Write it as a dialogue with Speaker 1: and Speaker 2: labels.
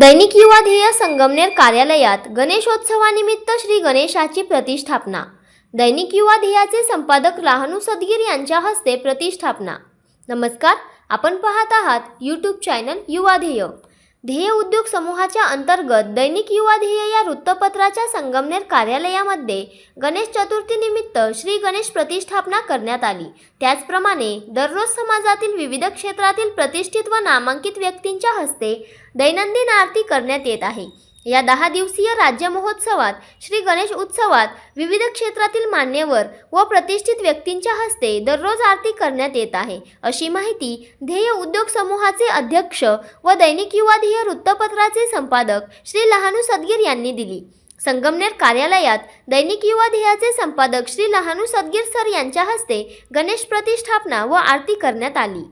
Speaker 1: दैनिक युवा ध्येय संगमनेर कार्यालयात गणेशोत्सवानिमित्त श्री गणेशाची प्रतिष्ठापना. दैनिक युवा ध्येयाचे संपादक लहानू सदगीर यांच्या हस्ते प्रतिष्ठापना. नमस्कार आपण पाहत आहात यूट्यूब चॅनल युवा ध्येय. ध्येय उद्योग समूहाच्या अंतर्गत दैनिक युवा ध्येय या वृत्तपत्राच्या संगमनेर कार्यालयामध्ये गणेश चतुर्थीनिमित्त श्री गणेश प्रतिष्ठापना करण्यात आली. त्याचप्रमाणे दररोज समाजातील विविध क्षेत्रातील प्रतिष्ठित व नामांकित व्यक्तींच्या हस्ते दैनंदिन आरती करण्यात येत आहे. या दहा दिवसीय राज्य महोत्सवात श्री गणेश उत्सवात विविध क्षेत्रातील मान्यवर व प्रतिष्ठित व्यक्तींच्या हस्ते दररोज आरती करण्यात येत आहे. अशी माहिती ध्येय उद्योग समूहाचे अध्यक्ष व दैनिक युवा ध्येय वृत्तपत्राचे संपादक श्री लहानू सदगीर यांनी दिली. संगमनेर कार्यालयात दैनिक युवा ध्येयाचे संपादक श्री लहानू सदगीर सर यांच्या हस्ते गणेश प्रतिष्ठापना व आरती करण्यात आली.